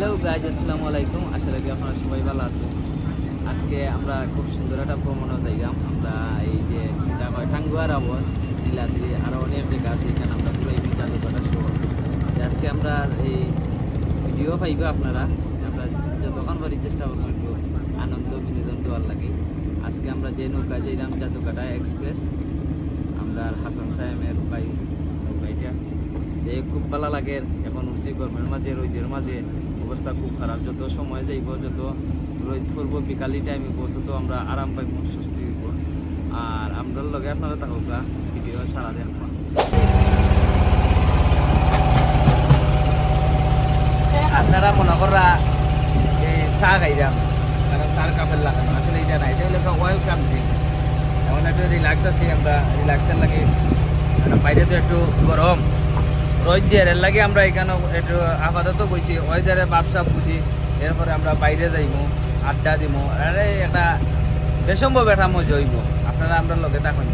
Hello guys আসসালামু আলাইকুম। আশা রাখি আপনারা সবাই ভালো আছেন। আজকে আমরা খুব সুন্দর একটা ভ্রমণও যাইলাম। আমরা এই যে টাঙ্গুয়ার আবর নীলাদ্রি আরও অনেক জায়গা আছে, এখানে আমরা পুরো এই জাদুঘরটা শো আজকে আমরা এই ভিডিও পাইব আপনারা। আমরা যতক্ষণ পারি চেষ্টা করব একটু আনন্দ, বিনোদন দেওয়ার লাগে। আজকে আমরা যে নৌকা যাইলাম, জাদুঘাটা এক্সপ্রেস। আমরা হাসান সাহেবের ভাই নৌকাইটা এই খুব ভালো লাগে, এখন উঠছি গরমের মাঝে, রোদের মাঝে। অবস্থা খুব খারাপ। যত সময় যাইব, যত রোদ পড়ব বিকালি টাইমে তত আমরা আরাম পাইব স্বস্তি হইব। আর আমরা লগে আপনারা থাকুকা ভিডিও সারা দেখবা আপনারা মনে করা এই চা খাইলাম কারণ চার কাপের লাগানো আসলে এটা নাই, এটা হলো ওয়েলকাম ড্রিঙ্ক এমন একটু রিল্যাক্স আছি, আমরা রিল্যাক্সের লাগে। বাইরে তো একটু গরম। রোদ দিয়ে এর লাগে আমরা এখানে একটু আপাতত বইছি ওয়েদারে বাপসা বুঝি, এরপরে আমরা বাইরে যাইব আড্ডা দিব আরে একটা বেসম্ভব একটা মজা হইব আপনারা আমরা লগে থাকুন।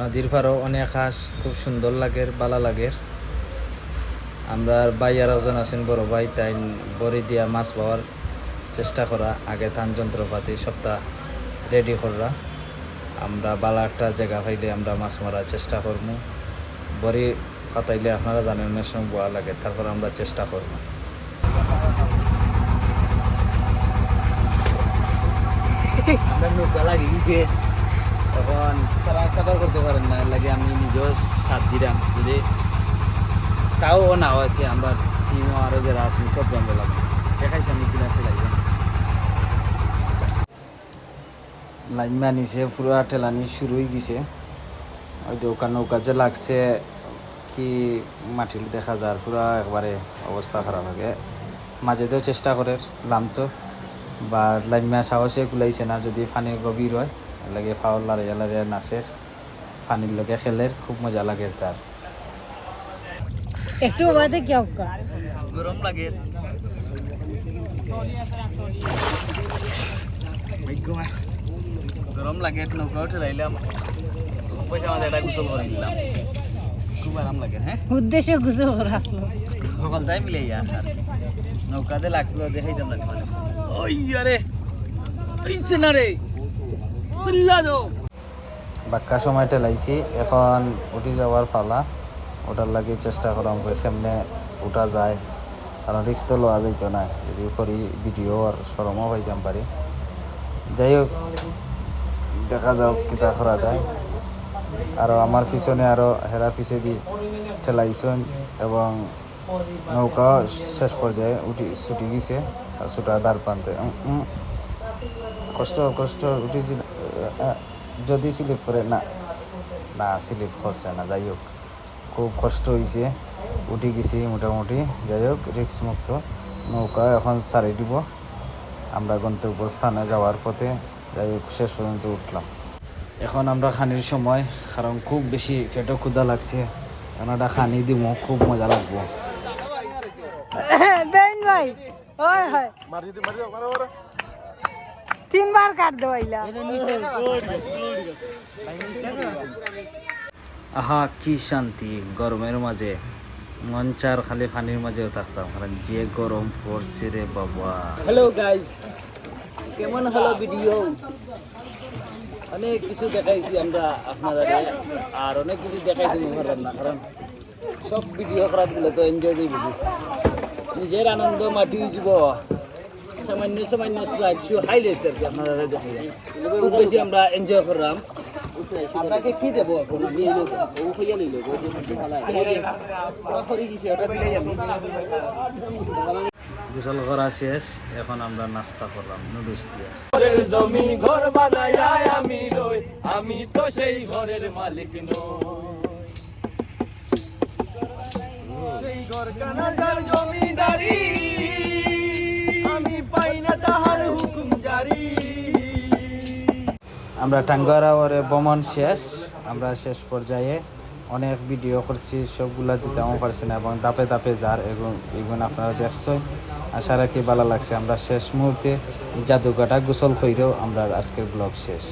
নদীর পারও অনেক হাঁস, খুব সুন্দর লাগে বালা লাগে আমরা বাইয়ার ওজন আছেন বড় ভাই, তাই বড়ি দিয়া মাছ পাওয়ার চেষ্টা করা, আগে ধান যন্ত্রপাতি সপ্তাহ রেডি করা। আমরা বালা একটা জায়গা পাইলে আমরা মাছ মারার চেষ্টা করব বড়ি কাটাইলে আপনারা জানেন অনেক সময় বোয়া লাগে, তারপর আমরা চেষ্টা করব আমরা নৌকা লাগিয়ে গেছে এখন তারা কাতার করতে পারেন না লাগে আমি নিজেও সাথ দিলাম। যদি তাও না হয়েছে আমরা টিমও আরও যারা আছেন সব জানতে লাগবে। দেখাইছি আমি কিনাতে লাগবে লাইন আনিছে পুরো ঠেলানি শুরু হয়ে গেছে। ওই নৌকা নৌকা যে লাগছে, কি মাটির দেখা যায়, পুরো একবারে অবস্থা খারাপ লাগে মাঝেতেও চেষ্টা করে লামতো বা লাইনমা সাহসে কুলাইছে না, যদি পানি গভীর হয়। লাগে ফাউল লাড়িয়া নাচের পানির লগে খেলের খুব মজা লাগে তার। একটু বাদে কি গরম লাগে। গরম লাগে নৌকা উঠে লাইলাম। পয়সা আমাদের একটা গোসল করে দিলাম খুব আরাম লাগে হ্যাঁ? উদ্দেশ্য গুছো করে আসলো। সকালটাই মিলে কি। নৌকাতে লাগছিল দেখাইতাম না মানুষ ওই আরে না রে। বাক্কা সময় টেলাইছি এখন উঠি যাওয়ার পালা। ওটার লাগে চেষ্টা করাম কেমনে উঠা যায়। কারণ রিক্স তো লওয়া যাইতো না, যদি করি ভিডিও আর সরমও পাইতাম পারি। যাই হোক দেখা যাক কিতা করা যায়। আরও আমার পিছনে আরও হেরা পিছে দি ঠেলাইছেন এবং নৌকা শেষ পর্যায়ে উঠি ছুটি গেছে আর ছুটা দাঁড় উম। কষ্ট কষ্ট উঠি যদি স্লিপ করে না না স্লিপ করছে না যাই হোক। খুব কষ্ট হয়েছে উঠি গেছি মোটামুটি। যাই হোক রিক্স মুক্ত নৌকা এখন সারি দিব। আমরা গন্তব্যস্থানে যাওয়ার পথে যাই হোক শেষ পর্যন্ত উঠলাম। এখন আমরা খানির সময় কারণ খুব বেশি পেটও ক্ষুদা লাগছে। এখন একটা খানি দিব খুব মজা লাগবো। দেন ভাই। ওই হয়। তিনবার কাট দেওয়াইলা। আহা কি শান্তি গরমের মাঝে। মন চার খালি পানির মাঝেও থাকতাম। কারণ যে গরম পড়ছে রে বাবা। হ্যালো গাইজ কেমন হলো ভিডিও অনেক কিছু দেখাইছি আমরা আপনারা আর অনেক কিছু দেখাই দিব পারলাম না কারণ সব ভিডিও করা দিলে তো এনজয় দিই বুঝি নিজের আনন্দ মাটি যাব সামান্য সামান্য স্লাইড শো হাইলাইটস আর কি আপনারা দেখাই খুব বেশি আমরা এনজয় করলাম। আপনাকে কি দেবো এখন? আমি গোসল করা শেষ এখন আমরা নাস্তা করলাম নুডলস দিয়ে। জমি ঘর বানায় আমি রই আমি তো সেই ঘরের মালিক নই। সেই ঘর কানাচার জমিদারি আমরা টাঙ্গারাওয়ারে ভ্রমণ শেষ, আমরা শেষ পর্যায়ে অনেক ভিডিও করছি, সবগুলা দিতেও পারছি না এবং দাপে দাপে যার এবং এগুলো আপনারা দেখছেন। আশা রাখি ভালো লাগছে। আমরা শেষ মুহূর্তে জাদুকাটা গোসল কইরেও আমরা আজকের ব্লগ শেষ।